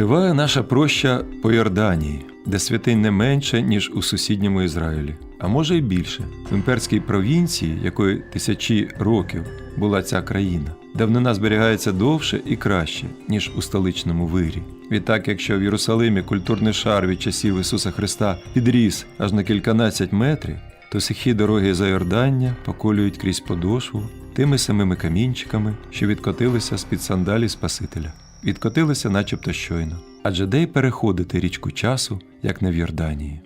Триває наша проща по Йорданії, де святинь не менше, ніж у сусідньому Ізраїлі, а може й більше. В імперській провінції, якої тисячі років була ця країна, давнина зберігається довше і краще, ніж у столичному вирі. Відтак, якщо в Єрусалимі культурний шар від часів Ісуса Христа підріс аж на кільканадцять метрів, то сухі дороги Зайордання поколюють крізь подошву тими самими камінчиками, що відкотилися з-під сандалі Спасителя. Відкотилися начебто щойно. Адже де й переходити річку часу, як не в Йорданії.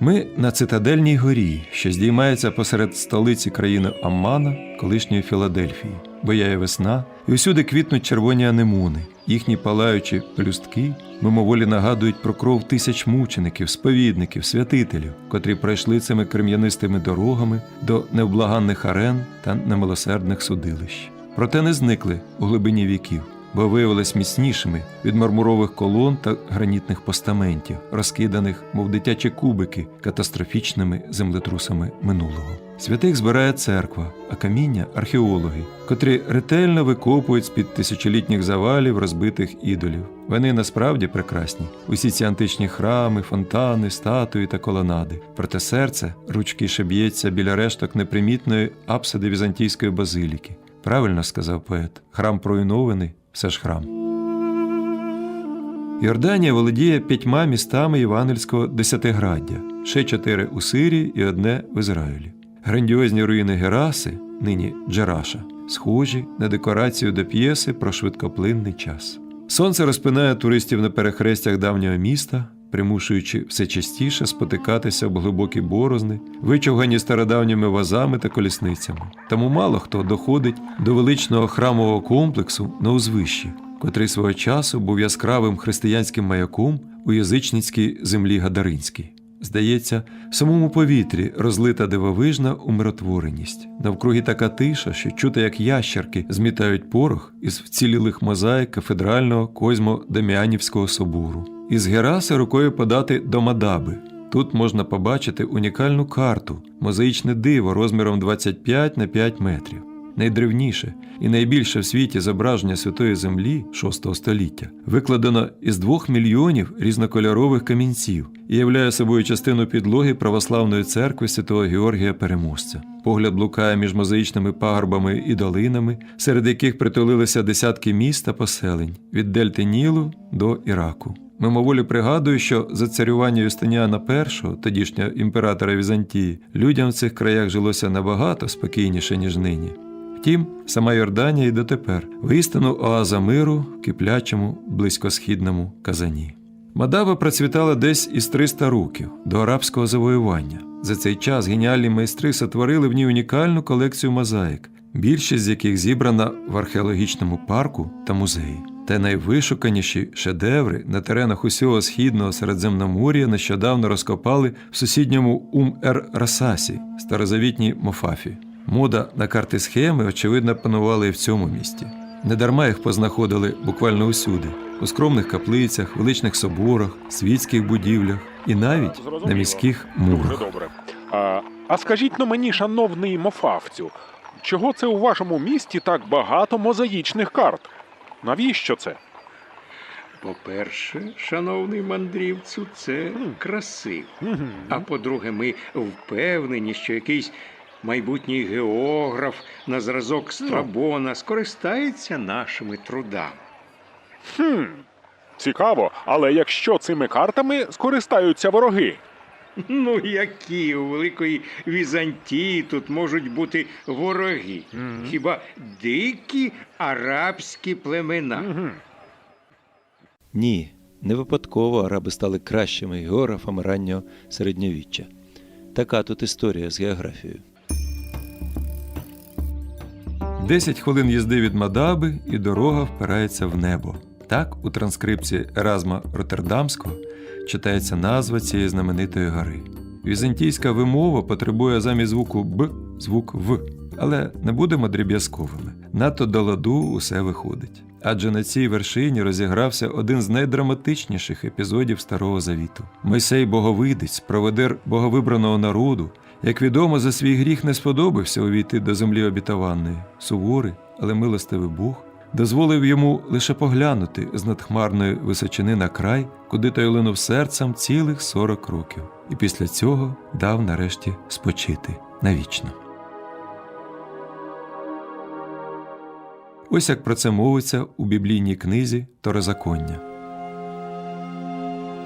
Ми на цитадельній горі, що здіймається посеред столиці країни Аммана, колишньої Філадельфії. Бояє весна, і усюди квітнуть червоні анемони. Їхні палаючі пелюстки мимоволі нагадують про кров тисяч мучеників, сповідників, святителів, котрі пройшли цими крем'янистими дорогами до невблаганних арен та немилосердних судилищ. Проте не зникли у глибині віків, бо виявились міцнішими від мармурових колон та гранітних постаментів, розкиданих, мов дитячі кубики, катастрофічними землетрусами минулого. Святих збирає церква, а каміння археологи, котрі ретельно викопують з-під тисячолітніх завалів розбитих ідолів. Вони насправді прекрасні. Усі ці античні храми, фонтани, статуї та колонади. Проте серце ручки б'ється біля решток непримітної апсиди візантійської базиліки. Правильно сказав поет, храм проінований, все ж храм. Йорданія володіє п'ятьма містами Євангельського десятиграддя, ще чотири у Сирії і одне в Ізраїлі. Грандіозні руїни Гераси, нині Джераша, схожі на декорацію до п'єси про швидкоплинний час. Сонце розпинає туристів на перехрестях давнього міста, примушуючи все частіше спотикатися об глибокі борозни, вичовгані стародавніми вазами та колісницями. Тому мало хто доходить до величного храмового комплексу на узвищі, котрий свого часу був яскравим християнським маяком у язичницькій землі Гадаринській. Здається, в самому повітрі розлита дивовижна умиротвореність. Навкруги така тиша, що чути, як ящерки змітають порох із вцілілих мозаїк кафедрального Козьмо-Дем'янівського собору. Із Гераси рукою подати до Мадаби. Тут можна побачити унікальну карту, мозаїчне диво розміром 25 на 5 метрів. Найдревніше і найбільше в світі зображення Святої Землі VI століття викладено із двох мільйонів різнокольорових камінців і являє собою частину підлоги православної церкви Святого Георгія Переможця. Погляд блукає між мозаїчними пагорбами і долинами, серед яких притулилися десятки міст та поселень від Дельти Нілу до Іраку. Мимоволі пригадую, що за царювання Юстиніана І, тодішнього імператора Візантії, людям в цих краях жилося набагато спокійніше, ніж нині. Втім, сама Йорданія і дотепер воістину оаза миру в киплячому близькосхідному казані. Мадаба процвітала десь із 300 років до арабського завоювання. За цей час геніальні майстри сотворили в ній унікальну колекцію мозаїк, більшість з яких зібрана в археологічному парку та музеї. Та найвишуканіші шедеври на теренах усього східного Середземномор'я нещодавно розкопали в сусідньому Ум-ер-Расасі, старозавітній Мофафі. Мода на карти схеми, очевидно, панувала і в цьому місті. Недарма їх познаходили буквально усюди: у скромних каплицях, величних соборах, світських будівлях і навіть на Зрозуміло. міських Дуже мурах. добре. А, а скажіть ну мені, шановний Мофавцю, чого це у вашому місті так багато мозаїчних карт? Навіщо це? По-перше, шановний мандрівцю, це красиво. А по-друге, ми впевнені, що якийсь майбутній географ на зразок Страбона скористається нашими трудами. Хм. Цікаво, але якщо цими картами скористаються вороги? Ну, які у Великої Візантії тут можуть бути вороги? Хіба дикі арабські племена? Ні, не випадково араби стали кращими географами раннього середньовіччя. Така тут історія з географією. Десять хвилин їзди від Мадаби і дорога впирається в небо. Так, у транскрипції Еразма Роттердамського читається назва цієї знаменитої гори. Візантійська вимова потребує замість звуку Б звук В, але не будемо дріб'язковими. Надто до ладу усе виходить. Адже на цій вершині розігрався один з найдраматичніших епізодів Старого Завіту. Мойсей Боговидець, проводир боговибраного народу, як відомо, за свій гріх не сподобався увійти до землі обітованої. Суворий, але милостивий Бог дозволив йому лише поглянути з надхмарної височини на край, куди той линув серцем цілих 40 років, і після цього дав нарешті спочити навічно. Ось як про це мовиться у біблійній книзі Торозаконня.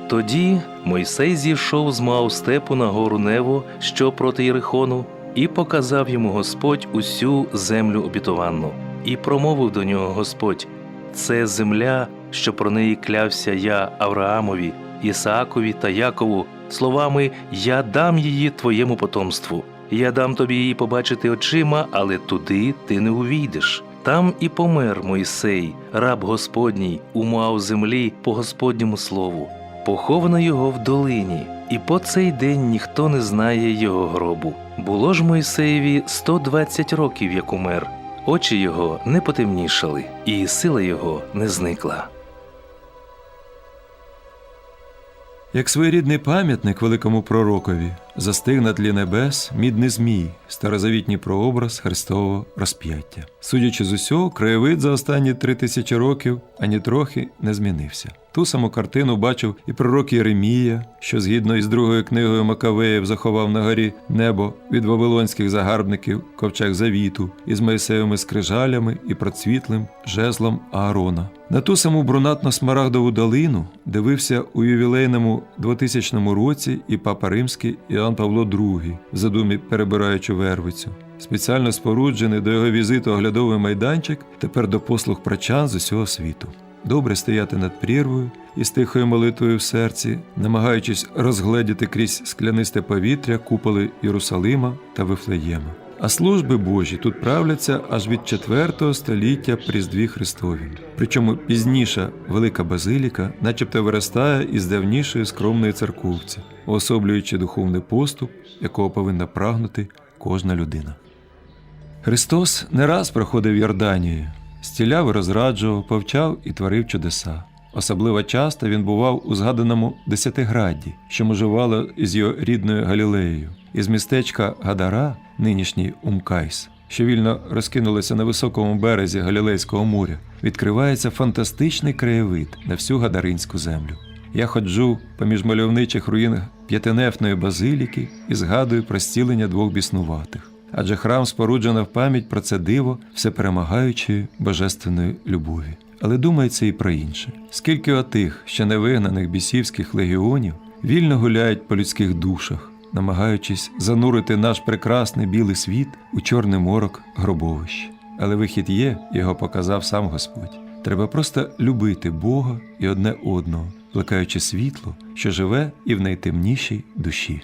Тоді Мойсей зійшов з Мау степу на гору Нево, що проти Єрихону, і показав йому Господь усю землю обітованну, і промовив до нього Господь: Це земля, що про неї клявся я Авраамові, Ісаакові та Якову, словами Я дам її твоєму потомству. Я дам тобі її побачити очима, але туди ти не увійдеш. Там і помер Мойсей, раб Господній, у Моав землі по Господньому слову. Поховано його в долині, і по цей день ніхто не знає його гробу. Було ж Мойсеєві 120 років, як умер. Очі його не потемнішали, і сила його не зникла. Як своєрідний пам'ятник великому пророкові, застиг на тлі небес мідний змій, старозавітній прообраз Христового розп'яття. Судячи з усього, краєвид за останні три тисячі років ані трохи не змінився. Ту саму картину бачив і пророк Єремія, що згідно із другою книгою Макавеїв заховав на горі небо від вавилонських загарбників ковчег завіту із Моїсеєвими скрижалями і процвітлим жезлом Аарона. На ту саму брунатно-смарагдову долину дивився у ювілейному 2000 році і папа римський Іоанн Павло II, в задумі перебираючи вервицю. Спеціально споруджений до його візиту оглядовий майданчик тепер до послуг прачан з усього світу. Добре стояти над прірвою із тихою молитвою в серці, намагаючись розгледіти крізь склянисте повітря куполи Єрусалима та Вифлеєма. А служби Божі тут правляться аж від 4 століття при Різдві Христові. Причому пізніша велика базиліка, начебто виростає із давнішої скромної церковці, уособлюючи духовний поступ, якого повинна прагнути кожна людина. Христос не раз проходив Йорданією, стіляв і розраджував, повчав і творив чудеса. Особливо часто він бував у згаданому Десятиградді, що межувало із його рідною Галілеєю, із містечка Гадара, нинішній Умкайс, що вільно розкинулося на високому березі Галілейського моря, відкривається фантастичний краєвид на всю Гадаринську землю. Я ходжу поміж мальовничих руїн п'ятинефної базиліки і згадую про зцілення двох біснуватих. Адже храм споруджено в пам'ять про це диво всеперемагаючої божественної любові. Але думається і про інше. Скільки отих, ще не вигнаних бісівських легіонів, вільно гуляють по людських душах, намагаючись занурити наш прекрасний білий світ у чорний морок гробовищ. Але вихід є, його показав сам Господь. Треба просто любити Бога і одне одного, плекаючи світло, що живе і в найтемнішій душі.